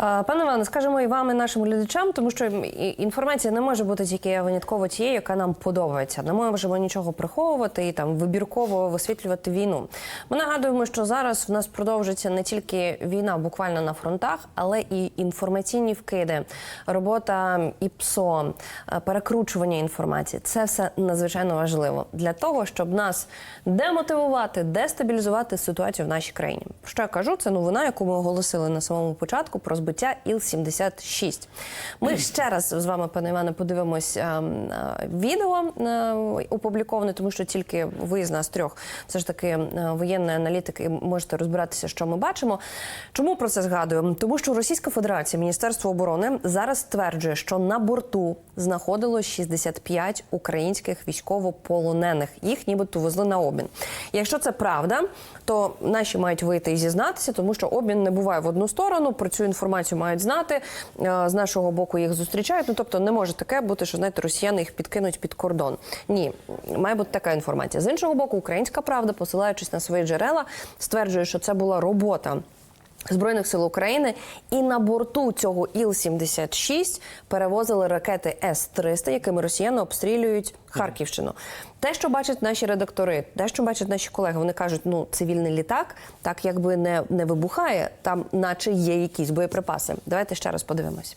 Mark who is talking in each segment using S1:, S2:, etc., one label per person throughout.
S1: Пане Іване, скажемо і вам, і нашим глядачам, тому що інформація не може бути тільки винятково тією, яка нам подобається. Не можемо нічого приховувати і там вибірково висвітлювати війну. Ми нагадуємо, що зараз в нас продовжується не тільки війна буквально на фронтах, але і інформаційні вкиди, робота ІПСО, е, перекручування інформації. Це все надзвичайно важливо для того, щоб нас демотивувати, дестабілізувати ситуацію в нашій країні. Що я кажу, це новина, яку ми оголосили на самому початку про збиття Іл-76. Ми ще раз з вами, пане Іване, подивимось відео опубліковане, тому що тільки ви з нас трьох, все ж таки, е, воєнні аналітики, можете розбиратися, що ми бачимо. Чому про це згадуємо? Тому що Російська Федерація, Міністерство оборони зараз стверджує, що на борту знаходилось 65 українських військовополонених. Їх нібито везли на обмін. Якщо це правда, то наші мають вийти і зізнатися, тому що обмін не буває в одну сторону. Про цю інформацію мають знати. Е, З нашого боку їх зустрічають. Ну тобто не може таке бути, що знаєте, росіяни їх підкинуть під кордон. Ні, має бути така інформація. З іншого боку, українська правда, посилаючись на свої джерела, стверджує, що це була робота. Збройних сил України і на борту цього Іл-76 перевозили ракети С-300, якими росіяни обстрілюють Харківщину. Те, що бачать наші редактори, те, що бачать наші колеги, вони кажуть, ну цивільний літак так якби не, не вибухає, там наче є якісь боєприпаси. Давайте ще раз подивимось.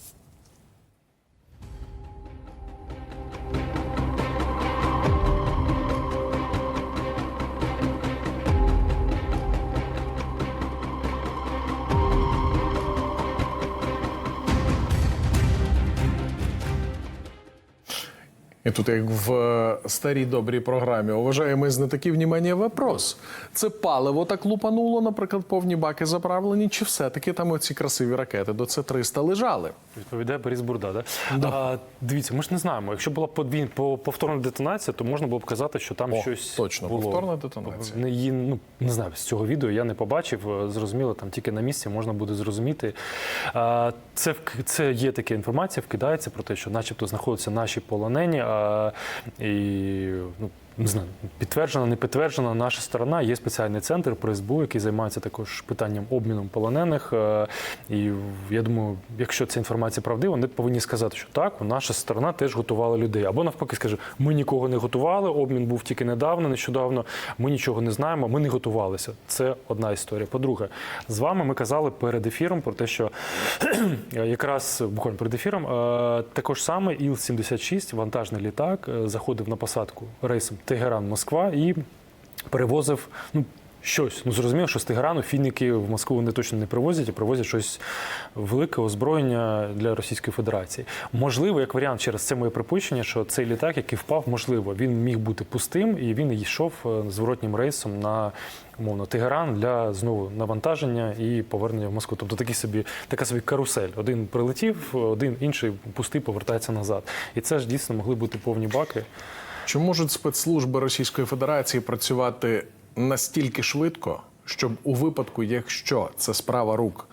S2: І тут, як в е, старій добрій програмі, уважаємо знатоки, внимання, вопрос. Це паливо так лупануло, наприклад, повні баки заправлені, чи все-таки там оці красиві ракети до С-300 лежали?
S3: Відповідає Борис Бурда, да? А, дивіться, ми ж не знаємо. Якщо була подвійна по- повторна детонація, то можна було б казати, що там
S2: О,
S3: щось
S2: точно,
S3: було.
S2: повторна детонація.
S3: Не, її, ну, не знаю, з цього відео я не побачив. е, Зрозуміло, там тільки на місці можна буде зрозуміти. А, це, це є така інформація, вкидається про те, що начебто знаходяться наші полонені. І, ну, не знаю, підтверджена, не підтверджена наша сторона. Є спеціальний центр при СБУ, який займається також питанням обміном полонених. Е, І я думаю, якщо ця інформація правдива, вони повинні сказати, що так, наша сторона теж готувала людей. Або навпаки, скаже, ми нікого не готували, обмін був тільки недавно, нещодавно. Ми нічого не знаємо, ми не готувалися. Це одна історія. По-друге, з вами ми казали перед ефіром про те, що якраз буквально перед ефіром е, також саме Іл-76, вантажний літак, е, заходив на посадку рейсом Тегеран-Москва і перевозив. ну, Щось ну зрозуміло, що з Тегерану фініки в Москву вони точно не привозять, а привозять щось велике озброєння для Російської Федерації. Можливо, як варіант, через це моє припущення, що цей літак, який впав, можливо, він міг бути пустим, і він йшов е, зворотнім рейсом на умовно Тегеран для знову навантаження і повернення в Москву. Тобто такий собі така собі карусель. Один прилетів, один інший пустий повертається назад. І це ж дійсно могли бути повні баки.
S2: Чи можуть спецслужби Російської Федерації працювати настільки швидко, щоб у випадку, якщо це справа рук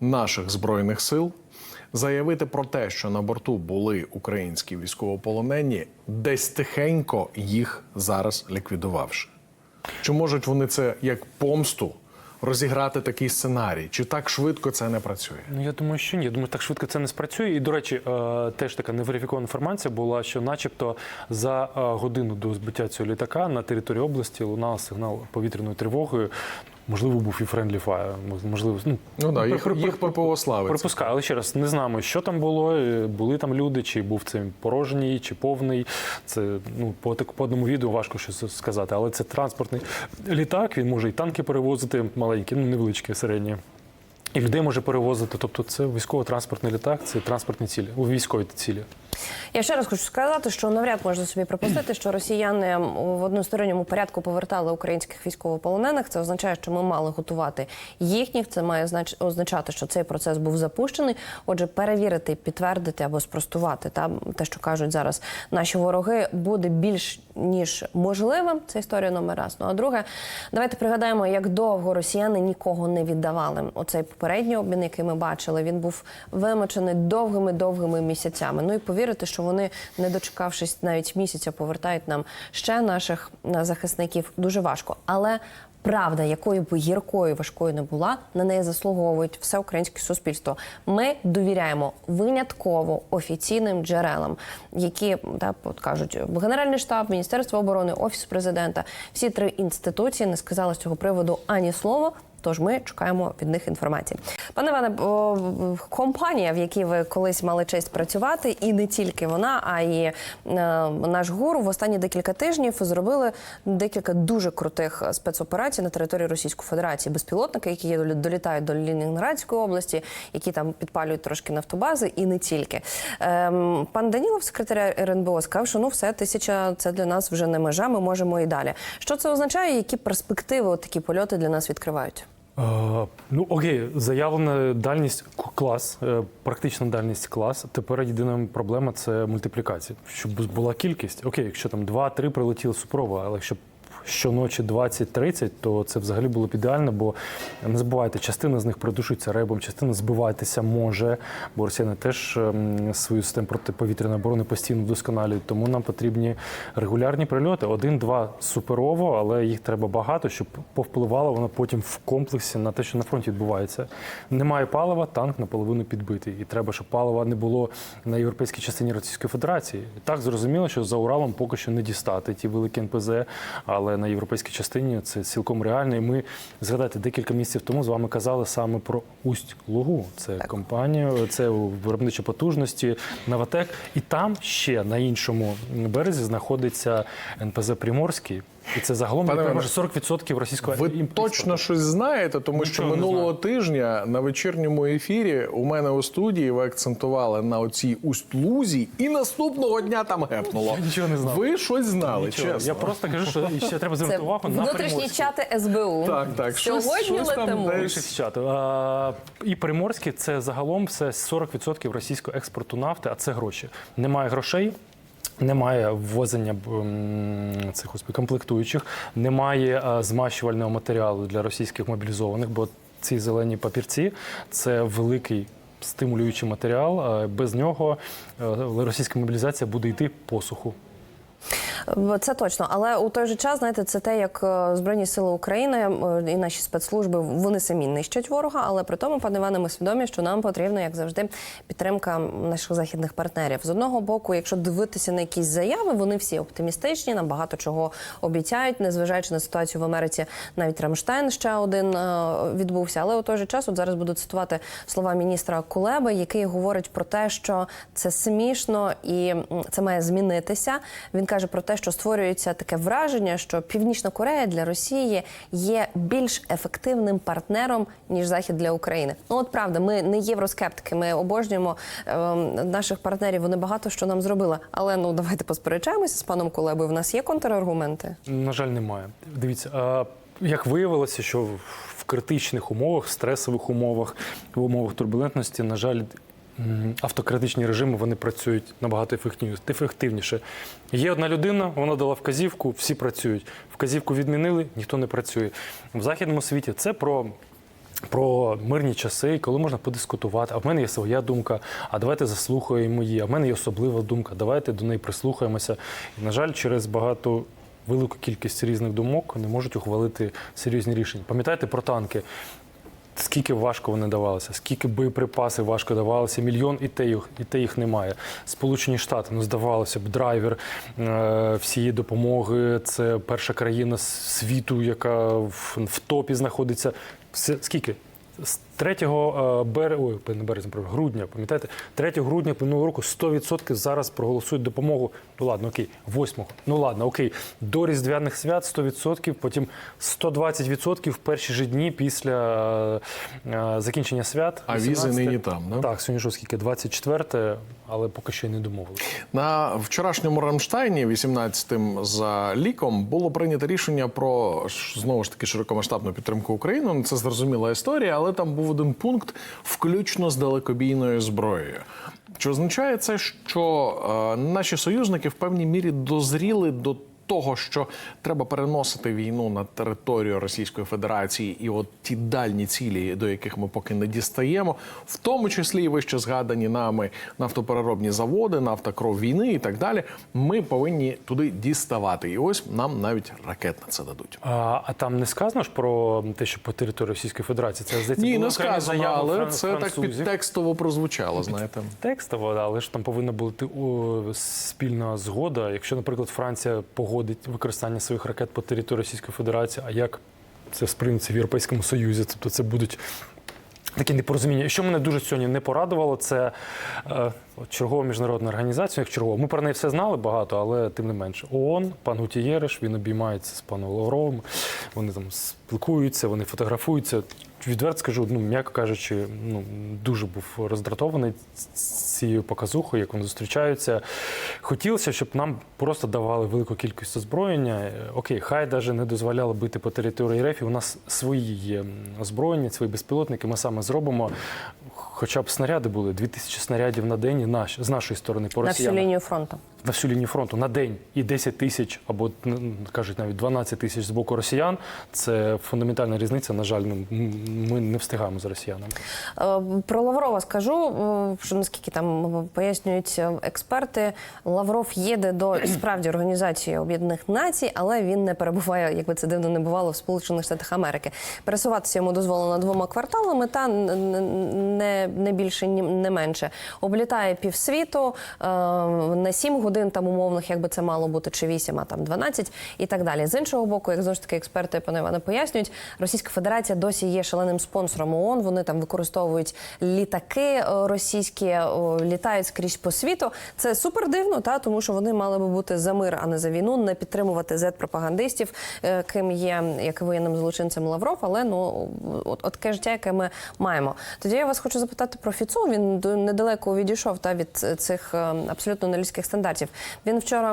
S2: наших збройних сил, заявити про те, що на борту були українські військовополонені, десь тихенько їх зараз ліквідувавши? Чи можуть вони це як помсту розіграти такий сценарій? Чи так швидко це не працює?
S3: Ну я думаю, що ні. Я думаю, так швидко це не спрацює. І до речі, е, теж така неверифікована інформація була, що, начебто, за е, годину до збиття цього літака на території області лунав сигнал повітряною тривогою. Можливо, був і френдлі фаєр, можливо, ну,
S2: Ну да, їх,
S3: при- при-
S2: їх ППО славиться.
S3: Припускаю, але ще раз не знаємо, що там було. е, Були там люди, чи був це порожній, чи повний. Це ну по так- по одному відео важко щось сказати. Але це транспортний літак. Він може і танки перевозити маленькі, ну невеличкі, середні. І людей може перевозити. Тобто це військово-транспортний літак, це транспортні цілі, у військові цілі.
S1: Я ще раз хочу сказати, що навряд можна собі припустити, що росіяни в односторонньому порядку повертали українських військовополонених. Це означає, що ми мали готувати їхніх. Це має знач- означати, що цей процес був запущений. Отже, перевірити, підтвердити або спростувати та те, що кажуть зараз наші вороги, буде більш ніж можливим. Це історія номер раз. Ну а друге, давайте пригадаємо, як довго росіяни нікого не віддавали. Оцей попередній обмін, який ми бачили, він був вимочений довгими довгими місяцями. Ну і повірити, що вони, не дочекавшись навіть місяця, повертають нам ще наших е, захисників дуже важко. Але Правда, якою б гіркою важкою не була, на неї заслуговують все українське суспільство. Ми довіряємо винятково офіційним джерелам, які так, от кажуть Генеральний штаб, Міністерство оборони, Офіс президента. Всі три інституції не сказали з цього приводу ані слова. Тож ми чекаємо від них інформації. Пане Іване, компанія, в якій ви колись мали честь працювати, і не тільки вона, а й е, наш гуру в останні декілька тижнів зробили декілька дуже крутих спецоперацій на території Російської Федерації. Безпілотники, які долітають до Лінінградської області, які там підпалюють трошки нафтобази, і не тільки. Ем, пан Данілов, секретар РНБО, сказав, що ну все, тисяча це для нас вже не межа. Ми можемо і далі. Що це означає? Які перспективи от такі польоти для нас відкривають?
S3: Ну окей, заявлена дальність клас, е, практична дальність клас. Тепер єдина проблема це мультиплікація. Щоб була кількість. Окей, якщо там 2-3 прилетіли супрово, але якщо б щоночі 20-30, то це взагалі було б ідеально, бо не забувайте, частина з них придушується ребом, частина збиватися може, бо росіяни теж ем, свою систему протиповітряної оборони постійно вдосконалюють. Тому нам потрібні регулярні прильоти. Один-два суперово, але їх треба багато, щоб повпливало воно потім в комплексі на те, що на фронті відбувається. Немає палива, танк наполовину підбитий. І треба, щоб палива не було на європейській частині Російської Федерації. Так зрозуміло, що за Уралом поки що не дістати ті великі НПЗ, але на європейській частині це цілком реально. І ми згадайте декілька місяців тому з вами казали саме про Усть Лугу. Це компанія, це виробничі потужності, Наватек. І там ще на іншому березі знаходиться НПЗ Приморський. І це загалом
S2: Пане Іване,
S3: 40% російського
S2: Ви
S3: імпорту.
S2: точно щось знаєте, тому що
S3: Нічого не
S2: минулого тижня на вечірньому ефірі у мене у студії ви акцентували на оцій усть-лузі, і наступного дня там гепнуло.
S3: Я нічого не знав.
S2: Ви щось знали,
S3: Нічого.
S2: чесно.
S3: Я просто кажу, що ще треба
S1: Це
S3: звернути увагу на
S1: внутрішні чати СБУ.
S2: Так, так. Щось-
S1: Сьогодні
S2: щось там
S1: летимо.
S2: десь.
S3: Більше з. А, і Приморський це загалом все 40% російського експорту нафти, а це гроші. Немає грошей. Немає ввозення цих комплектуючих, немає змащувального матеріалу для російських мобілізованих, бо ці зелені папірці це великий стимулюючий матеріал. Без нього е, російська мобілізація буде йти посуху.
S1: Це точно, але у той же час, знаєте, це те, як е, Збройні сили України е, і наші спецслужби вони самі нищать ворога. Але при тому, пане Іване, ми свідомі, що нам потрібна, як завжди, підтримка наших західних партнерів. З одного боку, якщо дивитися на якісь заяви, вони всі оптимістичні, нам багато чого обіцяють, незважаючи на ситуацію в Америці. Навіть Рамштайн ще один е, відбувся. Але у той же час, от зараз буду цитувати слова міністра Кулеби, який говорить про те, що це смішно і це має змінитися. Він каже про те, що створюється таке враження, що Північна Корея для Росії є більш ефективним партнером ніж Захід для України. Ну от правда, ми не євроскептики. Ми обожнюємо ем, наших партнерів. Вони багато що нам зробили. Але ну давайте посперечаємося з паном Кулебою. В нас є контраргументи.
S3: На жаль, немає. Дивіться, а, як виявилося, що в критичних умовах, в стресових умовах, в умовах турбулентності, на жаль, автократичні режими вони працюють набагато ефективніше. Є одна людина, вона дала вказівку, всі працюють. Вказівку відмінили, ніхто не працює. В західному світі це про. Про мирні часи, коли можна подискутувати. А в мене є своя думка. А давайте заслухаємо її. А в мене є особлива думка. Давайте до неї прислухаємося. І, на жаль, через багато велику кількість різних думок не можуть ухвалити серйозні рішення. Пам'ятаєте про танки? Скільки важко вони давалися, скільки боєприпаси важко давалися, мільйон і те їх, і те їх немає. Сполучені Штати, ну здавалося б, драйвер е, всієї допомоги. Це перша країна світу, яка в, в топі знаходиться. Все, скільки? З 3 березня, ой, не березня, про грудня, пам'ятаєте? 3 грудня минулого року 100% зараз проголосують допомогу. Ну ладно, окей, 8 Ну ладно, окей. До Різдвяних свят 100%, потім 120% в перші ж дні після е, е, закінчення свят.
S2: А візи нині там, да?
S3: Так, сьогодні що скільки? 24, але поки що й не домовилися.
S2: На вчорашньому Рамштайні, 18-тим за ліком, було прийнято рішення про знову ж таки широкомасштабну підтримку України. Ну, Це зрозуміла історія, але там був один пункт, включно з далекобійною зброєю. Чи означає це, що е, наші союзники в певній мірі дозріли до того, що треба переносити війну на територію Російської Федерації, і от ті дальні цілі, до яких ми поки не дістаємо, в тому числі і вище згадані нами нафтопереробні заводи, нафта кров війни і так далі. Ми повинні туди діставати. І ось нам навіть ракет на це дадуть.
S3: А, а там не сказано ж про те, що по території Російської Федерації це здається
S2: Ні, не сказано, але
S3: фран-
S2: це так підтекстово прозвучало. Знаєте,
S3: Текстово, але ж там повинна бути спільна згода. Якщо, наприклад, Франція погодить використання своїх ракет по території Російської Федерації, а як це сприйметься в Європейському Союзі? Тобто це будуть. Такі непорозуміння. І Що мене дуже сьогодні не порадувало, це чергова міжнародна організація, як чергова. Ми про неї все знали багато, але тим не менше. ООН, пан Гутієриш, він обіймається з паном Лавровим. Вони там спілкуються, вони фотографуються. Відверто скажу, ну м'яко кажучи, ну дуже був роздратований цією показухою, як вони зустрічаються. Хотілося, щоб нам просто давали велику кількість озброєння. Окей, хай навіть не дозволяли бити по території РФ. У нас свої є озброєння, свої безпілотники. Ми саме зробимо. Хоча б снаряди були 2000 снарядів на день і наш, з нашої сторони по
S1: на всю лінію фронту.
S3: На всю лінію фронту на день і 10 тисяч або м, кажуть навіть 12 тисяч з боку росіян. Це фундаментальна різниця. На жаль, ну, ми не встигаємо з росіянами.
S1: Е, Про Лаврова скажу, е, що наскільки там пояснюють е, експерти, Лавров їде до справді організації Об'єднаних Націй, але він не перебуває, якби це дивно не бувало в Сполучених Штатах Америки. Пересуватися йому дозволено двома кварталами, та не, не більше, не менше. Облітає півсвіту на 7 годин там умовних, якби це мало бути, чи 8, а там 12 і так далі. З іншого боку, як ж таки експерти пане Іване пояснюють, Російська Федерація досі є шаленим спонсором ООН. Вони там використовують літаки е, російські, е, літають скрізь по світу. Це супер дивно, та тому що вони мали би бути за мир, а не за війну, не підтримувати зет-пропагандистів, е, ким є як воєнним злочинцем Лавров. Але ну от, от таке життя, яке ми маємо. Тоді я вас хочу запитати про Фіцу. Він недалеко відійшов та від цих е, абсолютно нелюдських стандартів. Він вчора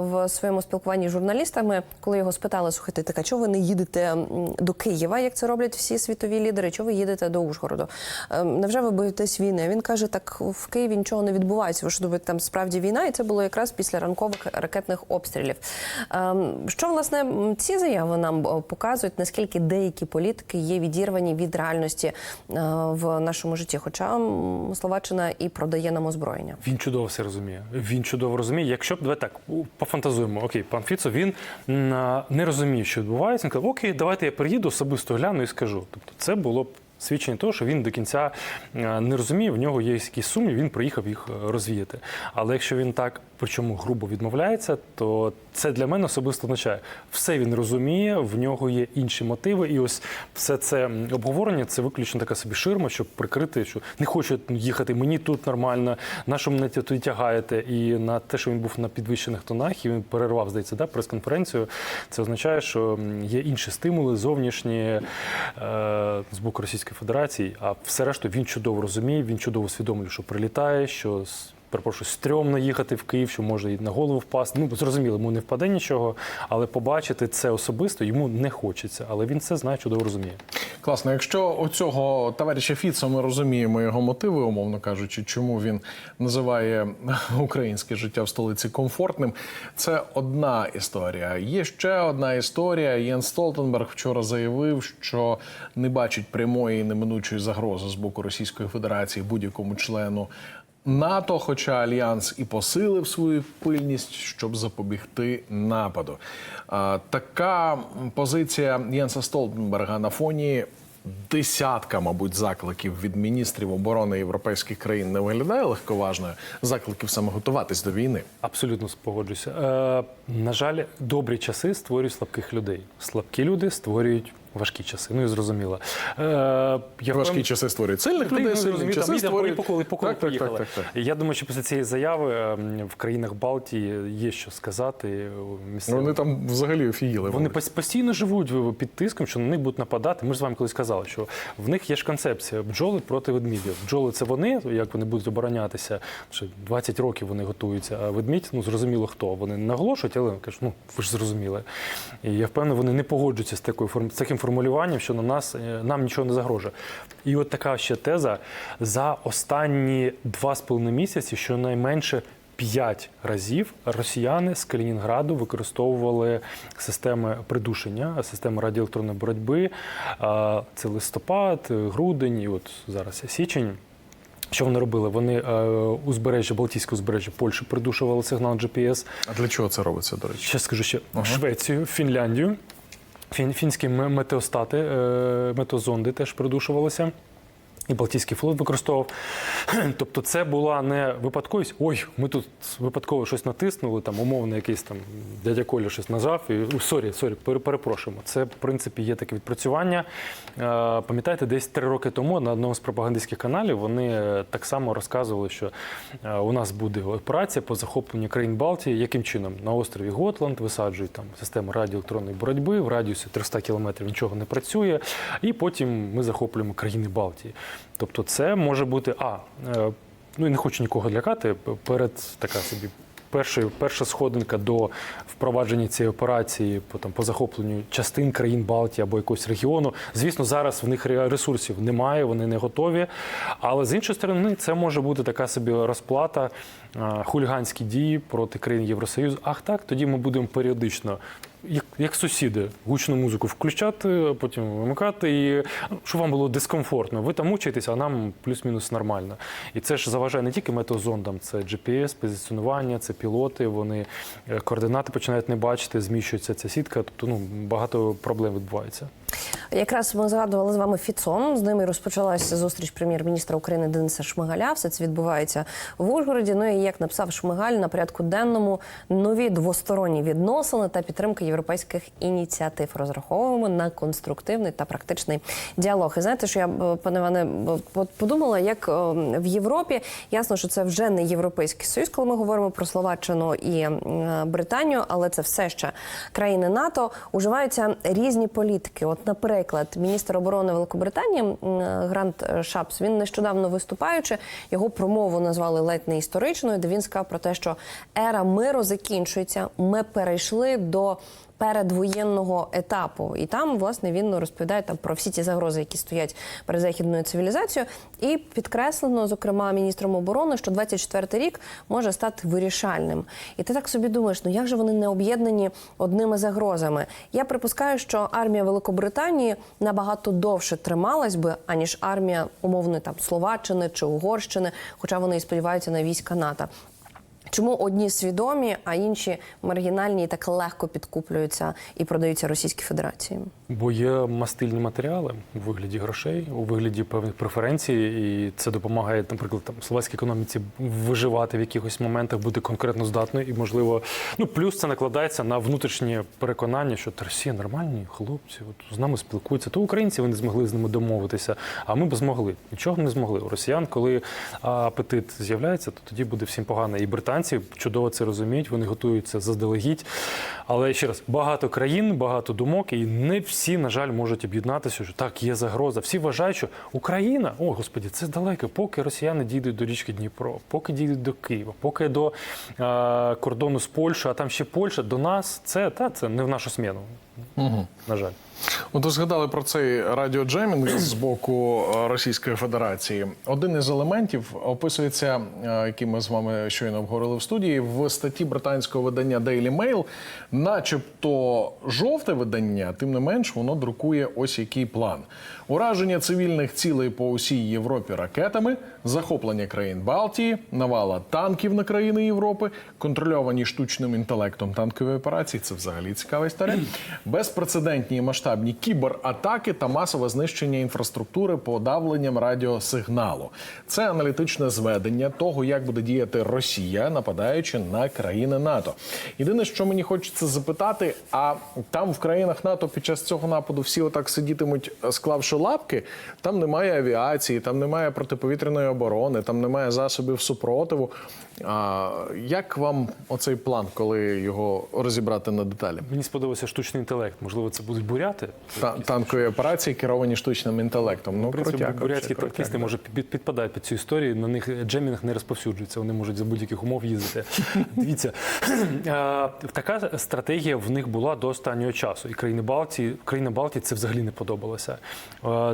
S1: в своєму спілкуванні з журналістами, коли його спитали, слухайте, так а чого ви не їдете до Києва, як це роблять всі світові лідери? Чого ви їдете до Ужгороду? Е, Невже ви боїтесь війни? Він каже: так в Києві нічого не відбувається. Ви що думаєте, там справді війна, і це було якраз після ранкових ракетних обстрілів. Ем, Що власне ці заяви нам е, показують, наскільки деякі політики є відірвані від реальності е, в нашому житті? Хоча Словаччина і продає нам озброєння.
S3: Він чудово все розуміє. Він чудово розуміє. Якщо б давай так пофантазуємо, окей, пан Фіцо він не розумів, що відбувається. Він каже, окей, давайте я приїду, особисто гляну і скажу. Тобто, це було б. Свідчення того, що він до кінця е, не розуміє, в нього є якісь сумніви, він приїхав їх е, розвіяти. Але якщо він так, причому грубо відмовляється, то це для мене особисто означає, все він розуміє, в нього є інші мотиви, і ось все це обговорення це виключно така собі ширма, щоб прикрити, що не хочу їхати, мені тут нормально, на що мене туди тягаєте. І на те, що він був на підвищених тонах, і він перервав, здається, да, прес-конференцію. Це означає, що є інші стимули зовнішні е, з боку Російської Федерації, а все решту він чудово розуміє, він чудово усвідомлює, що прилітає, що перепрошую, стрьомно їхати в Київ, що може і на голову впасти. Ну зрозуміло, йому не впаде нічого, але побачити це особисто йому не хочеться. Але він це знає, чудово розуміє.
S2: Класно, якщо у цього товариша Фіцо ми розуміємо його мотиви, умовно кажучи, чому він називає українське життя в столиці комфортним, це одна історія. Є ще одна історія. Єн Столтенберг вчора заявив, що не бачить прямої неминучої загрози з боку Російської Федерації будь-якому члену. НАТО, хоча альянс і посилив свою пильність, щоб запобігти нападу. Така позиція Єнса Столтенберга на фоні десятка, мабуть, закликів від міністрів оборони європейських країн не виглядає легковажною. Закликів саме готуватись до війни.
S3: Абсолютно спогоджуся. Е, на жаль, добрі часи створюють слабких людей. Слабкі люди створюють важкі часи. Ну і зрозуміло. Е, я
S2: Важкі часи створюють сильних людей, сильні часи створюють...
S3: по колу, по колу
S2: так, так, так, так, так.
S3: Я думаю, що після цієї заяви ем, в країнах Балтії є що сказати. місцевим.
S2: Вони там взагалі офігіли.
S3: Вони пос- постійно живуть під тиском, що на них будуть нападати. Ми ж з вами колись казали, що в них є ж концепція бджоли проти ведмідів. Бджоли це вони, як вони будуть оборонятися. 20 років вони готуються. А ведмідь, ну зрозуміло хто. Вони наголошують, але кажуть, ну ви ж зрозуміли. І я впевнений, вони не погоджуються з такою з таким формулюванням, що на нас е, нам нічого не загрожує. І от така ще теза за останні два з половиною місяці, щонайменше п'ять разів росіяни з Калінінграду використовували системи придушення, системи радіоелектронної боротьби. Це листопад, грудень і от зараз січень. Що вони робили? Вони е, узбережжя, Балтійське узбережжя Польщі придушували сигнал GPS.
S2: А для чого це робиться, до речі?
S3: Ще скажу ще Швецію, Фінляндію. Фін, фінські метеостати, е, метеозонди теж придушувалися. І Балтійський флот використовував. Тобто, це була не випадковість. Ой, ми тут випадково щось натиснули, там умовно якийсь там дядя Коля щось нажав. І сорі, сорі, пере- перепрошуємо. Це в принципі є таке відпрацювання. Е, Пам'ятаєте, десь три роки тому на одному з пропагандистських каналів вони е, так само розказували, що е, у нас буде операція по захопленню країн Балтії. Яким чином на острові Готланд висаджують там систему радіоелектронної боротьби в радіусі 300 кілометрів нічого не працює, і потім ми захоплюємо країни Балтії. Тобто, це може бути а е, ну і не хочу нікого лякати. Перед така собі. Перша, перша сходинка до впровадження цієї операції по там по захопленню частин країн Балтії або якогось регіону. Звісно, зараз в них ресурсів немає, вони не готові. Але з іншої сторони, це може бути така собі розплата, а, хуліганські дії проти країн Євросоюзу. Ах, так, тоді ми будемо періодично. Як, як сусіди, гучну музику включати, потім вимикати, і ну, щоб вам було дискомфортно. Ви там мучаєтесь, а нам плюс-мінус нормально. І це ж заважає не тільки метеозондам, це GPS, позиціонування, це пілоти. Вони е, координати починають не бачити, зміщується ця сітка. Тобто ну багато проблем відбувається.
S1: Якраз ми згадували з вами ФІЦОН. З ними розпочалася зустріч прем'єр-міністра України Дениса Шмигаля. Все це відбувається в Ужгороді. Ну і як написав Шмигаль на порядку денному нові двосторонні відносини та підтримка європейських ініціатив. Розраховуємо на конструктивний та практичний діалог. І знаєте, що я е, пане Іване подумала, як е, в Європі ясно, що це вже не європейський союз, коли ми говоримо про Словаччину і е, Британію, але це все ще країни НАТО. Уживаються різні політики. От, наприклад, міністр оборони Великобританії Грант Шапс він нещодавно виступаючи, його промову назвали ледь не історичною, де він сказав про те, що ера миру закінчується. Ми перейшли до передвоєнного етапу, і там власне він розповідає там про всі ті загрози, які стоять перед західною цивілізацією, і підкреслено, зокрема, міністром оборони, що 24-й рік може стати вирішальним. І ти так собі думаєш, ну як же вони не об'єднані одними загрозами? Я припускаю, що армія Великобританії набагато довше трималась би, аніж армія умовно там Словаччини чи Угорщини, хоча вони і сподіваються на війська НАТО. Чому одні свідомі, а інші маргінальні і так легко підкуплюються і продаються Російській Федерації?
S3: Бо є мастильні матеріали у вигляді грошей, у вигляді певних преференцій, і це допомагає, наприклад, там словацькій економіці виживати в якихось моментах, бути конкретно здатною. І можливо, ну плюс це накладається на внутрішнє переконання, що Росія нормальні хлопці, от з нами спілкуються. То українці вони змогли з ними домовитися, а ми б змогли. Нічого не змогли. У росіян, коли апетит з'являється, то тоді буде всім погано. І британці чудово це розуміють, вони готуються заздалегідь. Але ще раз, багато країн, багато думок, і не всі, на жаль, можуть об'єднатися, що так, є загроза. Всі вважають, що Україна, о господі, це далеко, поки росіяни дійдуть до річки Дніпро, поки дійдуть до Києва, поки до е, кордону з Польщею, а там ще Польща, до нас це та це не в нашу сміну.
S2: Угу.
S3: На жаль.
S2: От ви згадали про цей радіоджемінг з боку е, Російської Федерації. Один із елементів описується, е, який ми з вами щойно обговорили в студії, в статті британського видання Daily Mail, начебто жовте видання, тим не менш, воно друкує ось який план: ураження цивільних цілей по усій Європі ракетами, захоплення країн Балтії, навала танків на країни Європи, контрольовані штучним інтелектом танкові операції. Це взагалі цікава історія. Безпрецедентні і масштабні кібератаки та масове знищення інфраструктури подавленням радіосигналу. Це аналітичне зведення того, як буде діяти Росія, нападаючи на країни НАТО. Єдине, що мені хочеться запитати: а там в країнах НАТО під час цього нападу всі отак сидітимуть, склавши лапки. Там немає авіації, там немає протиповітряної оборони, там немає засобів супротиву. А як вам оцей план, коли його розібрати на деталі?
S3: Мені сподобався штучний інтелект. Можливо, це будуть буряти.
S2: Та- танкові операції керовані штучним інтелектом. Ну,
S3: В бурятські танкісти
S2: да.
S3: може підпадають під цю історію. На них джемінг не розповсюджується. Вони можуть за будь-яких умов їздити. Дивіться, така стратегія в них була до останнього часу. І країни Балтії, країни Балтії це взагалі не подобалося.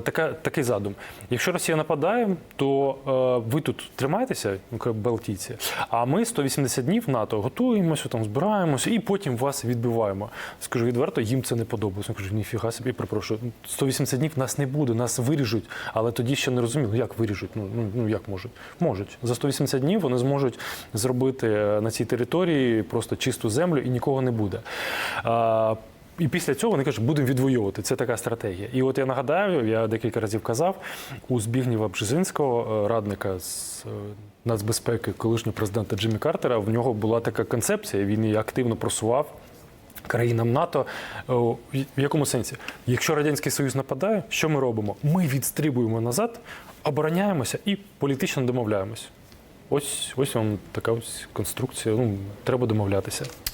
S3: Така, такий задум. Якщо Росія нападає, то ви тут тримаєтеся, Балтійці, а ми 180 днів НАТО готуємося, там збираємося і потім вас відбиваємо. Скажу відверто, їм це не подобалося. Кажу, ніфіга собі, перепрошую. 180 днів нас не буде, нас виріжуть, але тоді ще не розумію, ну як виріжуть? Ну, ну, ну як можуть? Можуть. За 180 днів вони зможуть зробити е, на цій території просто чисту землю і нікого не буде. А, і після цього вони кажуть, будемо відвоювати. Це така стратегія. І от я нагадаю, я декілька разів казав у Збігнєва Бжезинського, е, радника з е, нацбезпеки колишнього президента Джиммі Картера, в нього була така концепція. Він її активно просував. Країнам НАТО в якому сенсі? Якщо радянський союз нападає, що ми робимо? Ми відстрибуємо назад, обороняємося і політично домовляємось. Ось ось вам така ось конструкція. Ну треба домовлятися.